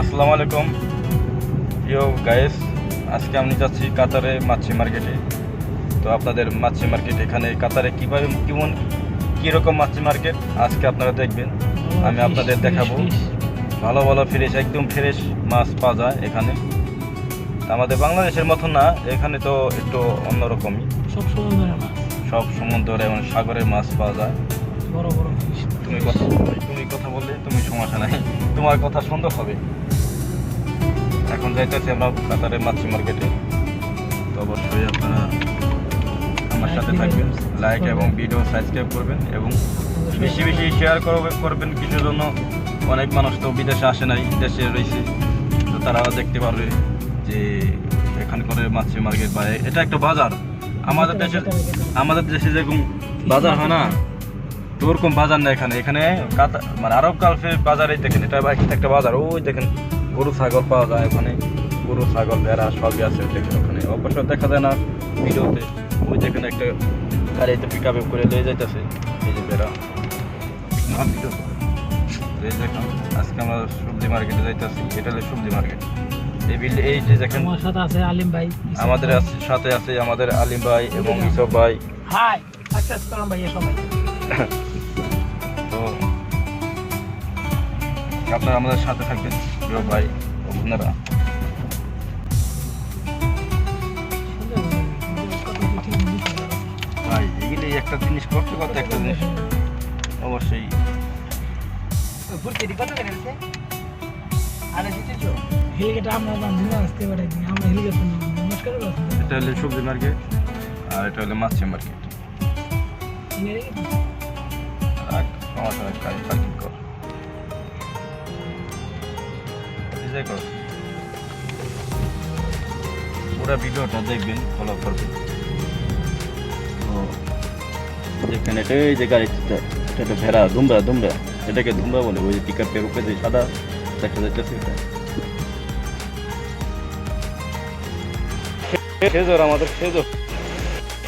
আসসালামু আলাইকুম। প্রিয় গাইস আজকে আমি যাচ্ছি কাতারে মাছি মার্কেটে। তো আপনাদের মাছি মার্কেট এখানে কাতারে কীভাবে কেমন কীরকম মাছি মার্কেট আজকে আপনারা দেখবেন। আমি আপনাদের দেখাবো। ভালো ভালো ফ্রেশ একদম ফ্রেশ মাছ পাওয়া যায় এখানে। আমাদের বাংলাদেশের মতো না এখানে তো একটু অন্যরকমই। সব সমুদ্রের মাছ। সব সমুদ্র এবং সাগরের মাছ পাওয়া যায়। বড় বড় নাই তোমার কথা সুন্দর হবে। এখন যাইতেছি আমরা কাতারের মাছি মার্কেটে। তো অবশ্যই আপনারা আমার সাথে থাকবেন লাইক এবং ভিডিও সাবস্ক্রাইব করবেন এবং বেশি বেশি শেয়ার করবে করবেন কিছুর জন্য। অনেক মানুষ তো বিদেশে আসে নাই দেশে রয়েছে। তো তারাও দেখতে পারবে যে এখানকার মাছি মার্কেট বা এটা একটা বাজার। আমাদের দেশে আমাদের দেশে যেরকম বাজার হয় না তো ওরকম বাজার না এখানে। এখানে মানে আরব কালফের বাজারে দেখেন এটা একটা বাজার ওই দেখেন গরু ছাগল পাওয়া যায় ওখানে। গরু ছাগল ভেড়া সবই আছে দেখেন ওখানে। অবশ্য দেখা যায় না ভিডিওতে। ওই দেখেন একটা গাড়িতে পিক আপ করে নিয়ে যাইতেছে এই যে ভেড়া। এই দেখুন আজকে আমরা সবজি মার্কেটে যাইতেছি এটা হলো সবজি মার্কেট এই বিল্ডিং এই যে দেখেন আমার সাথে আছে আলিম ভাই আমাদের সাথে আছে আমাদের আলিম ভাই এবং ইসব ভাই। হাই করলাম ভাই সবাই তো আপনারা আমাদের সাথে থাকবেন প্রিয় ভাই ও বোনেরা। ভাই এগুলি একটা জিনিস করতে করতে একটা জিনিস। অবশ্যই। এটা হলো সবজি মার্কেট আর এটা হলো মাছ মার্কেট। আমার সঙ্গে গাড়ি পার্কিং কর ডিজাই কর পুরো ভিডিওটা দেখবেন ফলো করবেন তো যেখানে এই যে গাড়িটা এটা ভেড়া দুমরা দুমরা এটাকে দুমরা বলে ওই যে আপের উপরে যে সাদা দেখা যাচ্ছে এটা খেজুর আমাদের খেজুর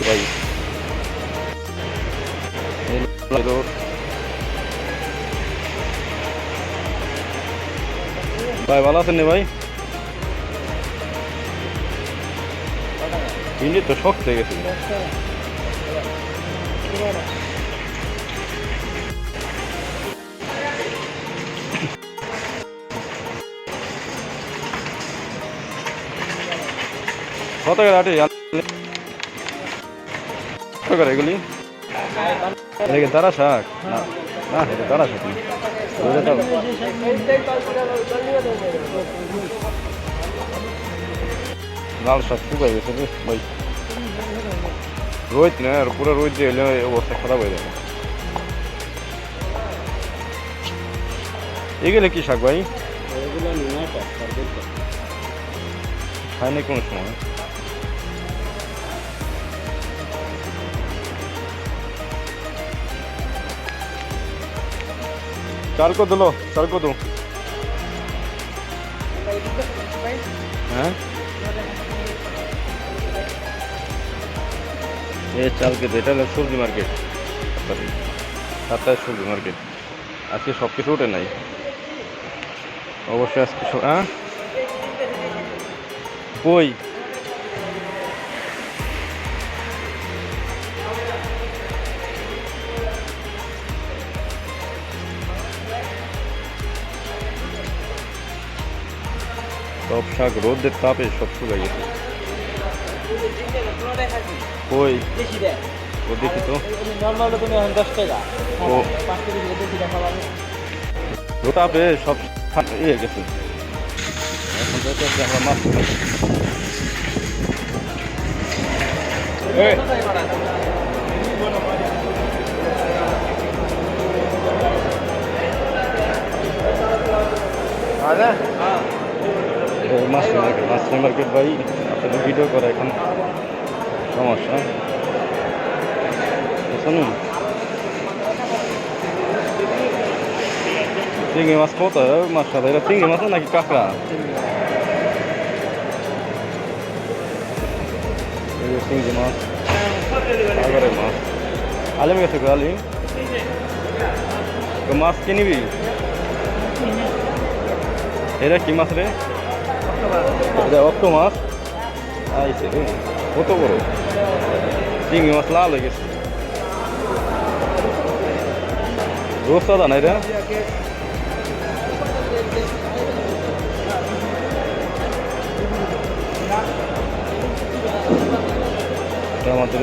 ভাই রোড ভাই, ভালো আছেন ভাই? ইন্ডিয়া তো শক্ত হয়ে গেছে। কত করে আটে? কত করে এগুলি? তারা শাক। না না তারা শাক লাল শাক শুকাই গেছে ভাই রোদ না আর পুরো রোদ দিয়ে এলে অবস্থা খারাপ হয়ে যাবে এগুলো কি শাক ভাই খায়নি কোনো সময় চারকোদলো চারকোদো হ্যাঁ এ চাল কেজি এটা হলো সবজি মার্কেট সরি সাতটায় সবজি মার্কেট আজকে সব কিছু ওঠে নাই। অবশ্যই আজকে হ্যাঁ? কই? সব শাক রোদের তাপে সব শুকাই গেছে। কই? ও দেখি তো। ও। তাপে সব ইয়ে গেছে। এখন আমরা মাছ ধরবো। এই, এই মাছ মার্কেট মাছ মার্কেট ভাই আসলে ভিডিও করা এখন। সমস্যা। শুনুন। চিংড়ি মাছ কত? মাছ সাথে এটা চিংড়ি মাছ নাকি কাঁকড়া? চিংড়ি মাছ। সাগরের মাছ। আলিম গেছে আলিম। তো মাছ কি নিবি এটা কি মাছ রে? এটা অক্টো মাছ। আইছে রে কত বড়? চিংড়ি মাছ লাল হয়ে গেছে। রূপসাদা না এটা? আমাদের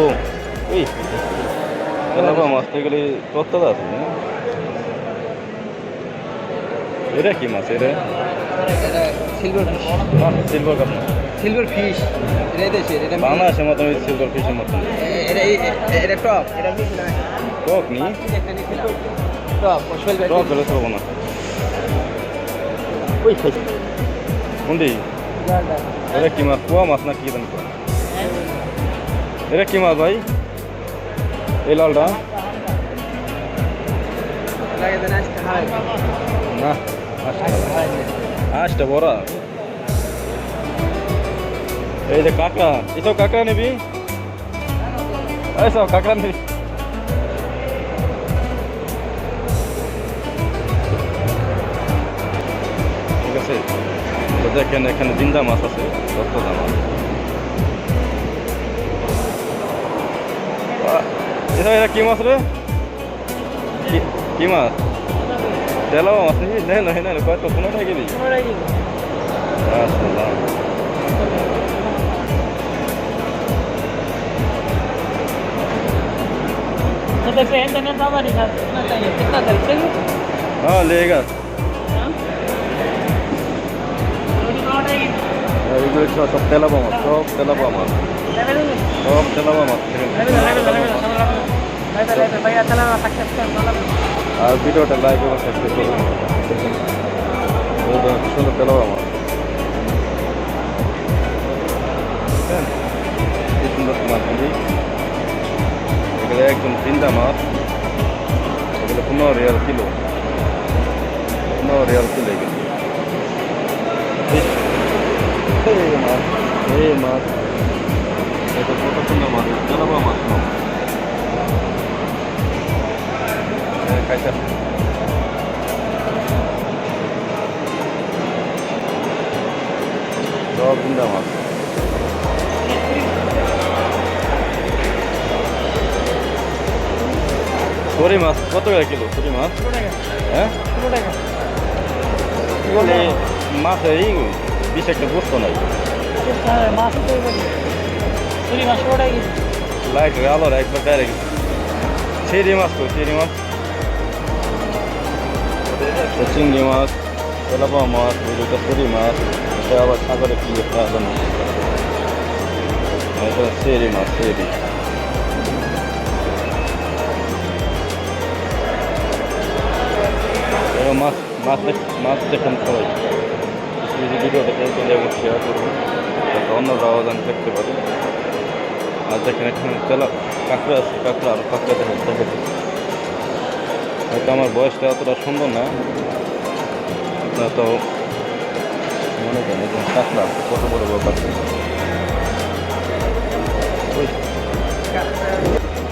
ও তেলাপা মাছ তো এগুলি তত্ত্বদা আছে না এটা কি মাছ এটা? Silver fish silver cup silver fish এটা দেশে এটা বাংলাদেশের মতন ওই সিলভার ফিশের মতন। এটা এটা টপ এটা ফিশ না। টপ শৈল টক হলে না। ওই খাইছি কোনটি? এটা কি মাছ? পোয়া মাছ না কি জানি এটা কি মাছ ভাই? এই লালটা? না। আচ্ছা আচ্ছা বড়। এই যে কাঁকড়া এসব কাঁকড়া নিবি? এইসব কাঁকড়া নিবি। ঠিক আছে দেখেন এখানে জিন্দা মাছ আছে, কত দাম। এটা কি মাছ রে? কি মাছ? তেলাও মাছ নিবি নেই নয় না কত পনেরো টাকা কেজি মাশাআল্লাহ देखो ये तो नहीं बाबा नहीं था कितना चाहिए कितना चाहिए हाँ लेगा এগুলো সব সব তেলাপা মাছ সব তেলাপা মাছ সব তেলাপা মাছ আর ভিডিওটা লাইক এবং সাবস্ক্রাইব করবেন সুন্দর তেল আমার। কি সুন্দর মাছগুলি এগুলো। একদম জিন্দা মাছ। এগুলো পনেরো রিয়াল কিলো। পনেরো রিয়াল কিলো এগুলো। মাছ, এই মাছ। 書いてある縄軍団は取れます。まただけど取れます。え？取れ。これマスリング、ビシャクボストナイ。マスということ。取りましう。ライク、アロかり。チェリマスとチェリマス。চিংড়ি মাছ, তেলাপা মাছ ওইটা সরি মাছ, এটা আবার সাগরে কি একটা জানো এটা সেরি মাছ সেরি। মাছ মাছ মাছ দেখুন সবাই। ভিডিওটা কেউ এবং অন্যরাও যেন দেখতে পারে। আর দেখেন এখানে, তেলা, কাঁকড়া আছে, কাঁকড়া আর কাঁকড়া দেখেন দেখেন হয়তো আমার বয়সটা অতটা সুন্দর না। আপনারা তো, মনে করেন এরকম কাঁকড়া কত বড় বড় কাঁকড়া ওই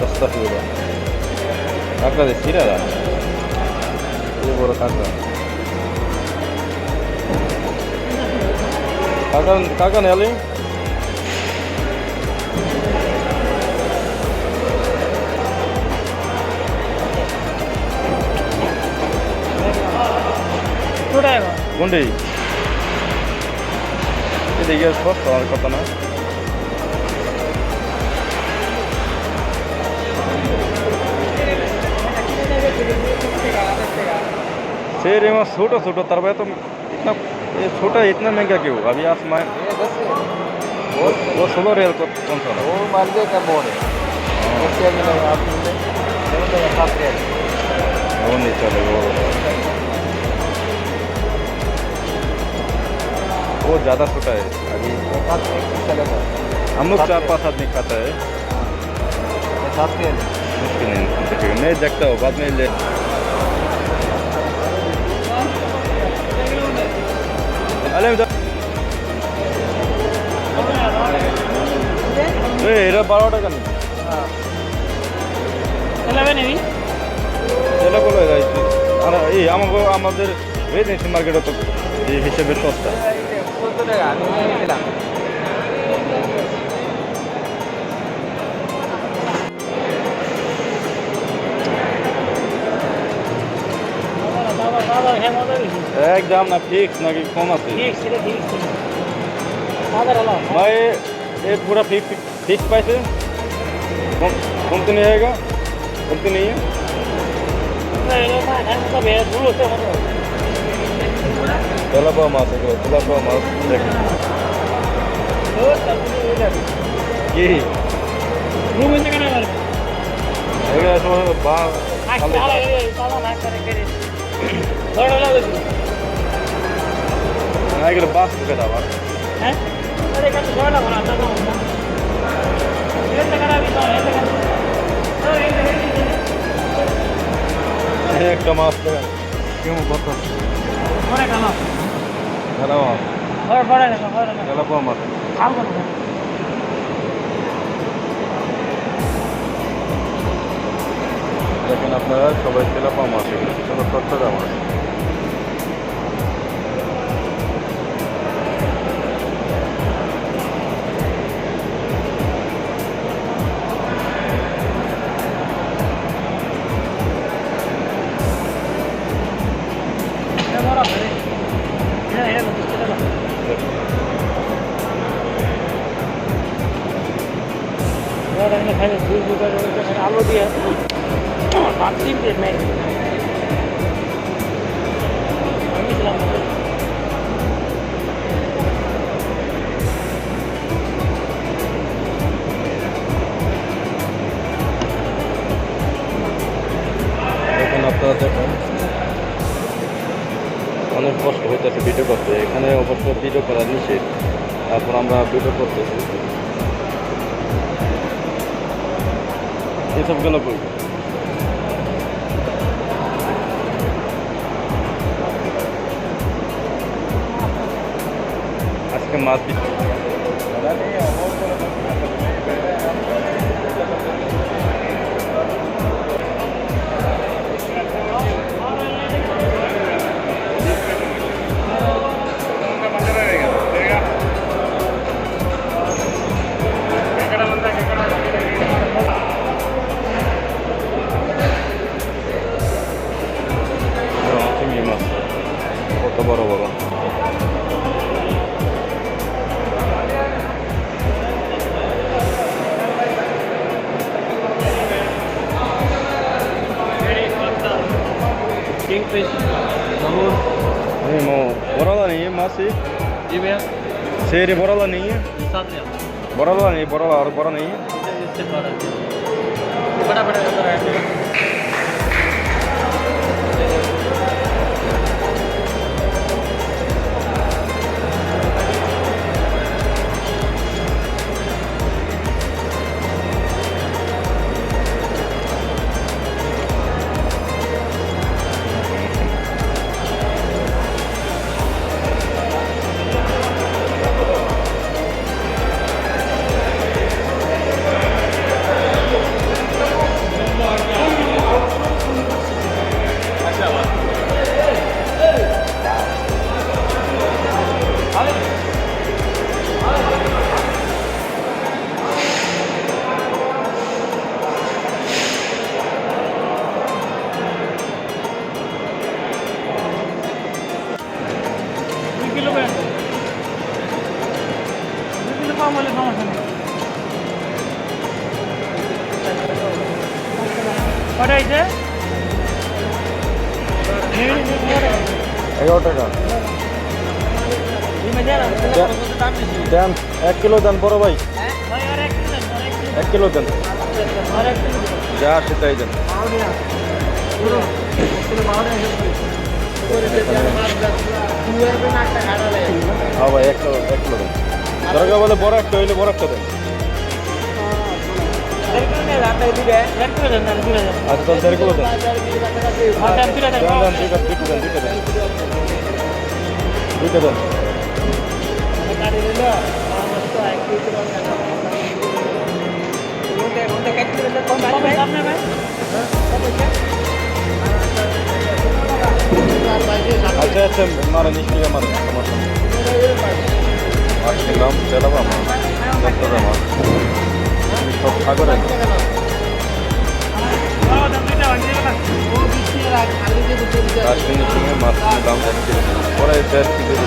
রাস্তা যায় কাঁকড়া দিয়ে ছিঁড়া যায় এই বড় কাঁকড়া কাকা কাকা নেলি छोड़ेगा কোনটি এদিকে সস্তা আমার কথা না शेर एवं छोटा छोटा तरवा तो इतना ये छोटा इतना महंगा क्यों अभी आसमान वो वो सोलह रियल को कौन सा वो मालवे का बोर्ड है रशिया में लगा आप सात रियल वो नहीं चलेगा वो वो ज़्यादा छोटा है अभी सात रियल चलेगा हम लोग सात चार रियल। पाँच आदमी खाता है सात रियल मुश्किल नहीं देखेगा मैं देखता हूँ बाद में ले अरे ए এরা বারো টাকা নেই নিবি জেলা বলে যাইছি আর এই আমাকে আমাদের রেজেন্সি মার্কেটে তো এই হিসেবে সস্তা কত টাকা আমি নিয়ে দিলাম বাবা বাবা হ্যাঁ মজা বেশি একদম না ফিক্স নাকি কম আছে ঠিক সেটা ঠিক বাজার হলো भाई ये पूरा फिक्स फिक्स पैसे कम कम तो नहीं आएगा कम तो नहीं है তেলা পাওয়া মাছ এগুলো তেলা পাওয়া মাছ দেখেন। কি? এগুলো সময় বা এগুলো বাস ঢুকে আবার হ্যাঁ? একটা মাছ কেমন কথা? অনেক আলাপ দেবেন কেমন কত খেলা মাছ খেলা পাওয়া মাছ দেখেন আপনারা সবাই খেলা পাওয়া মাছ এগুলো সব তত্ত্বটা মাছ আলো দিয়ে তিন প্লেট নেই আমি ছিলাম দেখেন আপনারা দেখেন, অনেক কষ্ট হইতেছে ভিডিও করতে। এখানে অবশ্য ভিডিও করা নিষেধ। তারপর আমরা ভিডিও করতেছি। এসব করব করি আজকে মাছ দিচ্ছি। किंगफिश मामूर नहीं मो बड़ा नहीं है मासी जी भैया शेर बड़ा नहीं है साथ में बड़ा नहीं बोरा और बोरा नहीं है बड़ा बड़ा কিলো দেন বড় ভাই? এক কিলো দেন যা আসে তাই দেন। হ্যাঁ ভাই এক কিলো এক কিলো দেন। দরকার বলে বড় একটা হইলে বড় একটা দেন। আচ্ছা তাহলে দেড় কিলো দেন। দেন দেন দুইটা দুইটা দেন দুইটা দেন। আপনার ভাই? আচ্ছা আচ্ছা মারেন স্পিকার মারেন সমস্যা আজকে নাম চালাবো আমার। ডাক্তার আমার। তুমি সব সাগরে কাশ্মীরি চিংড়ি মাছ দাম পরে দেড় কেজি